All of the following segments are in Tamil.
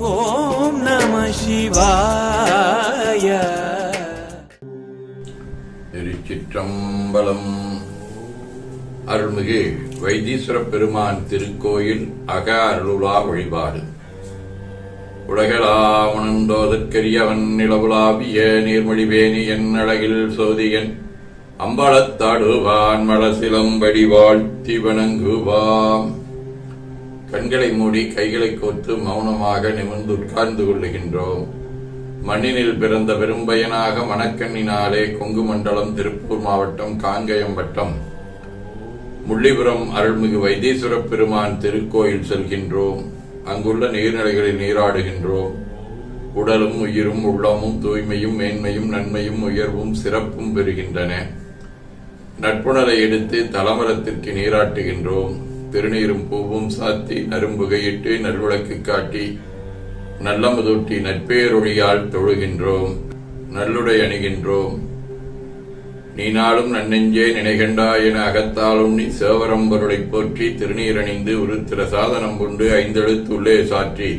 ஓம் நம சிவாய. திருச்சிற்றம்பலம். அருள்மிகு வைத்தீஸ்வர பெருமான் திருக்கோயில் அக அருளுலா வழிபாடு உலகளாவனந்தோதற்கரியவன் நிலவுலாவிய நீர்மொழிவேணி என் அழகில் சோதியன். அம்பலத்தாடுவான் மலசிலம்படி வாழ்த்தி வணங்குவாம். கண்களை மூடி கைகளை கோத்து மௌனமாக நிமிர்ந்து உட்கார்ந்து கொள்ளுகின்றோம். மண்ணினில் பிறந்த பெரும்பயனாக மணக்கண்ணினாலே கொங்கு மண்டலம் திருப்பூர் மாவட்டம் காங்கயம் வட்டம். முள்ளிபுரம் அருள்மிகு வைத்தீஸ்வர பெருமான் திருக்கோயில் செல்கின்றோம். அங்குள்ள நீர்நிலைகளில் நீராடுகின்றோம். உடலும் உயிரும் உள்ளமும் தூய்மையும் மேன்மையும் நன்மையும் உயர்வும் சிறப்பும் பெறுகின்றன. நட்புணரை எடுத்து தலமரத்திற்கு நீராட்டுகின்றோம். திருநீரும் பூவும் சாத்தி நரும்புகையிட்டு நல்விளக்கு காட்டி நல்லமுதூட்டி நட்பேரொழியால் தொழுகின்றோம் நல்லுடை அணிகின்றோம். நீ நாளும் நன்னெஞ்சே நினைகண்டா என அகத்தாலும் நீ சேவரம்பருளை போற்றி திருநீரணிந்து உருத்திர சாதனம் கொண்டு ஐந்தெழுத்து உள்ளே சாற்றி.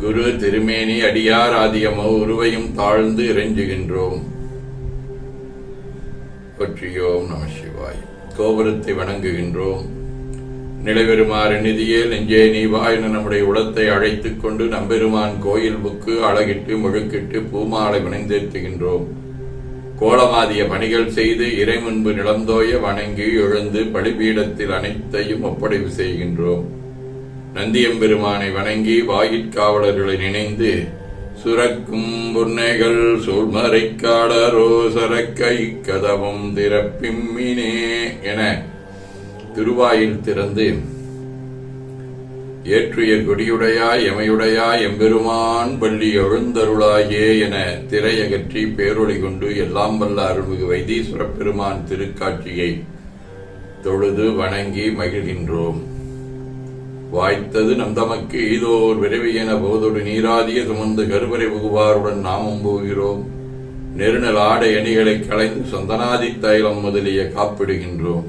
குரு திருமேனி அடியார் ஆதியமோ உருவையும் தாழ்ந்து இறைஞ்சுகின்றோம். போற்றியோம் நம சிவாய். கோபுரத்தை வணங்குகின்றோம். நிலைபெறுமாறு நிதியே நெஞ்சே நீ என நம்முடைய உளத்தை அழைத்துக் கொண்டு நம்பெருமான் கோயில் புக்கு அழகிட்டு முழுக்கிட்டு பூமாலை வினைந்தேற்றுகின்றோம். கோலமாதிய பணிகள் செய்து இறை முன்பு நிலந்தோய வணங்கி எழுந்து பலிபீடத்தில் அனைத்தையும் ஒப்படைவு செய்கின்றோம். நந்தியம்பெருமானை வணங்கி வாயிற்காவலர்களை நினைந்து சுரக்கும் புன்னைகள் சூழ்மறைக்காடரோ சரக்கை கதவும் திறப்பிம்மினே என திருவாயில் திறந்து ஏற்றிய கொடியுடையாய் எமையுடையாய் எம்பெருமான் பள்ளி எழுந்தருளாயே என திரையகற்றி பேரொழி கொண்டு எல்லாம் வல்ல அருள்மிகு வைத்தீஸ்வர பெருமான் திருக்காட்சியை தொழுது வணங்கி மகிழ்கின்றோம். வாய்த்தது நம் தமக்கு ஈதோர் என போதொடு நீராதிய சுமந்து கருவறை புகுவாருடன் நாமும் போகிறோம். நெருநல் ஆடை அணிகளை களைந்து சந்தனாதி தைலம் முதலிய காப்பிடுகின்றோம்.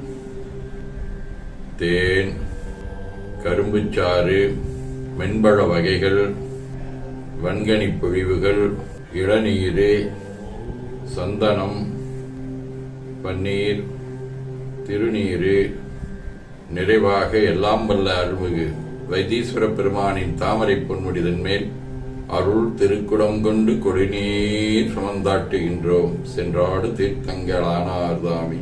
தேன் கரும்புச்சாறு மென்பழ வகைகள் வன்கனி பொழிவுகள் இளநீர் சந்தனம் பன்னீர் திருநீர் நிறைவாக எல்லாம் வல்ல அருள்மிகு வைத்தீஸ்வர பெருமானின் தாமரை பொன்முடிதன் மேல் அருள் திருக்குடம் கொண்டு கொடிநீர் சுமந்தாட்டுகின்றோம். சென்றாடு தீர்த்தங்களானார்தாமி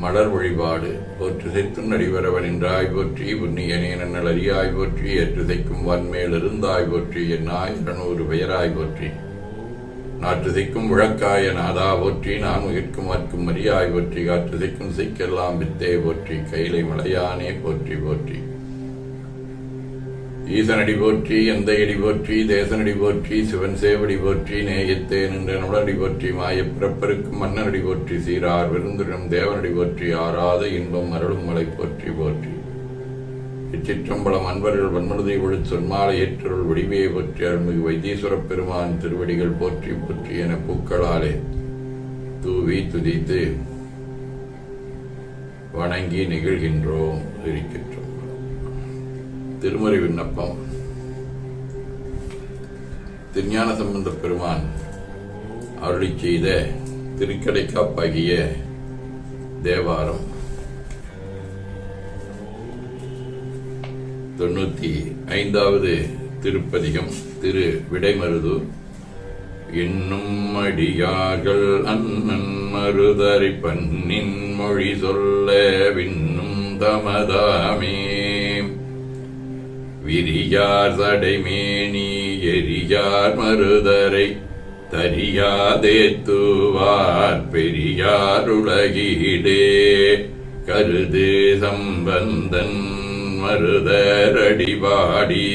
மலர் வழிபாடு. போற்றுசைத்தும் நடிவரவன் என்றாய் போற்றி புண்ணியனே நன்னல் அறியாய் போற்றி ஏற்றுதைக்கும் வன்மேல் இருந்தாய் போற்றி என்னாய் இரநூறு பெயராய் போற்றி நாற்றுதைக்கும் முழக்காய நாதா போற்றி நான் உயிர்க்கும் மற்கும் அறியாய் போற்றி காற்றுதைக்கும் சிக்கெல்லாம் வித்தே போற்றி கைலை மலையானே போற்றி போற்றி. ஈசனடி போற்றி எந்தையடி போற்றி தேசனடி போற்றி சிவன் சேவடி போற்றி நேயத்தே நின்ற நுடனடி போற்றி மாயப் பிறப்பருக்கும் மன்னனடி போற்றி சீரார் விருந்துடன் தேவனடி போற்றி ஆறாத இன்பம் அருளும் மலை போற்றி போற்றி. இச்சிற்றம்பலம் அன்பர்கள் வன்மனதை ஒழு சொன்மாலை ஏற்றருள் வடிவையை போற்றி அருள்மிகு வைத்தீஸ்வரப் பெருமான் திருவடிகள் போற்றி போற்றி என பூக்களாலே தூவி துதித்து வணங்கி நிகழ்கின்றோம் இருக்கின்றோம். திருமறை விண்ணப்பம். திருஞான சம்பந்த பெருமான் அருளி செய்த திருக்கடைக்காப்பாகிய தேவாரம். தொண்ணூத்தி ஐந்தாவது திருப்பதிகம் திரு விடைமருது. என்னும் அடியார்கள் அண்ணன் மருதறி பண்ணின் மொழி சொல்ல விண்ணும் தமதாமே. விரியார் சடைமேனி எரியார் மருதரை தரியாதேத்துவார் பெரியார் உலகீடே. கருது சம்பந்தன் மருதரடிபாடி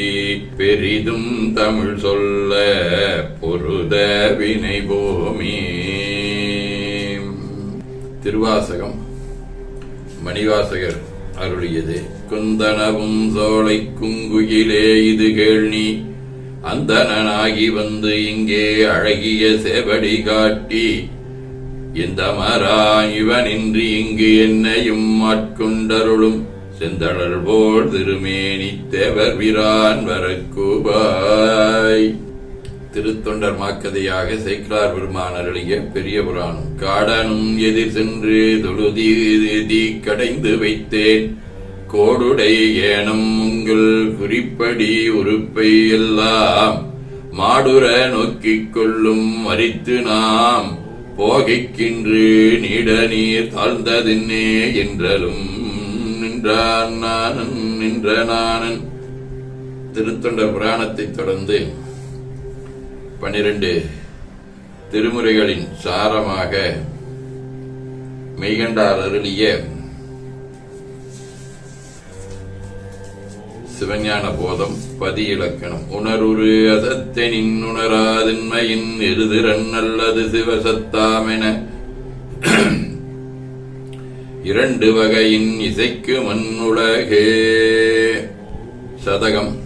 பெரிதும் தமிழ் சொல்ல பொருத வினை பூமி. திருவாசகம் மணிவாசகர் அருளியது. குந்தனவும் சோலை குங்குயிலே இது கேள்வி அந்தனாகி வந்து இங்கே அழகிய செவடி காட்டி. இந்த மரா இவனின்றி இங்கு என்னையும் ஆட்கொண்டருளும். செந்தளர் போல் திருமேனி தேவர் விரான் வரக்கூபாய். திருத்தொண்டர் மாக்கதையாக சைக்கிளார் பெருமான் அருளிய பெரிய புராணம் காடனும் எதிர் சென்று தொழுதி கடைந்து வைத்தேன். கோடுடை ஏனம் உங்கள் குறிப்படி உறுப்பை எல்லாம் மாடுர நோக்கிக் கொள்ளும் மறித்து நாம். போகிக்கின்று நீட நீர் தாழ்ந்ததின்னே என்றலும் நின்றான் நானன் நின்ற நானன். திருத்தொண்டர் புராணத்தைத் தொடர்ந்து பனிரெண்டு. திருமுறைகளின் சாரமாக மெய்கண்டார் அருளிய சிவஞான போதம் பதி இலக்கணம் உணருரு அசத்தனின் உணராதின்மையின் எருதிரன் அல்லது சிவசத்தாமென. இரண்டு வகையின் இசைக்கு மண்ணுலகே சதகம்.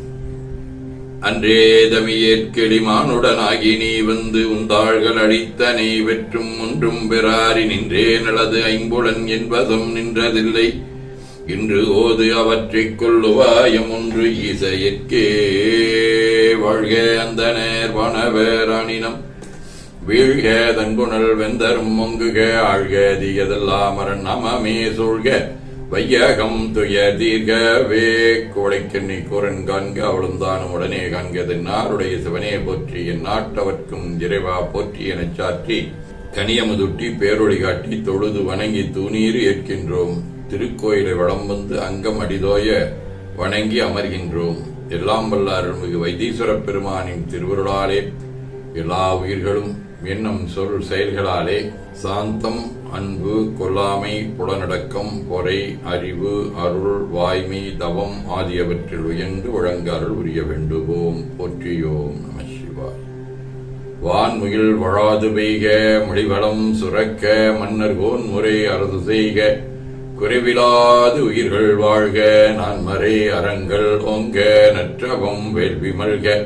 அன்றே தமியேற்கெளிமானுடனாகி நீ வந்து உந்தாள்கள் அழித்தனை வெற்றும் ஒன்றும் பெறாரி நின்றே நலது ஐம்புலன் என்பதும் நின்றதில்லை. இன்று ஓது அவற்றைக் கொள்ளுவாயம் ஒன்று இசையற்கே. வாழ்க அந்த நேர் வனவேராணினம் வீழ்க தங்குணல் வெந்தரும் மொங்குக ஆழ்க தீயதெல்லாம் அரண் அமமே சூழ்க. வையகம் துயர் தீர்கவே கோடைக்கண்ணி கூரன் காண்க அவளும் தானும் உடனே காண்கது நாருடைய சிவனே போற்றி என் நாட்டவர்க்கும் இறைவா போற்றி எனச் சாற்றி கனியமுதுட்டி பேரொழி காட்டி தொழுது வணங்கி தூணீர் ஏற்கின்றோம். திருக்கோயிலை வளம் வந்து அங்கம் அடிதோய வணங்கி அமர்கின்றோம். எல்லாம் வல்ல அருள்மிகு வைத்தீஸ்வரப் பெருமானின் திருவருளாலே எல்லா உயிர்களும் எண்ணம் சொல் செயல்களாலே சாந்தம் அன்பு கொல்லாமை புலனடக்கம் பொறை அறிவு அருள் வாய்மை தவம் ஆகியவற்றில் உயர்ந்து வழங்க அருள் உரிய வேண்டுவோம். போற்றியோம் நம சிவாய். வான்முகில் வழாது பெய்க மொழிவளம் சுரக்க மன்னர் கோன் முறை அரசு செய்க. குறைவிலாது உயிர்கள் வாழ்க நான் மறை அறங்கள் ஓங்க நற்றவம் வேள்வி மல்க.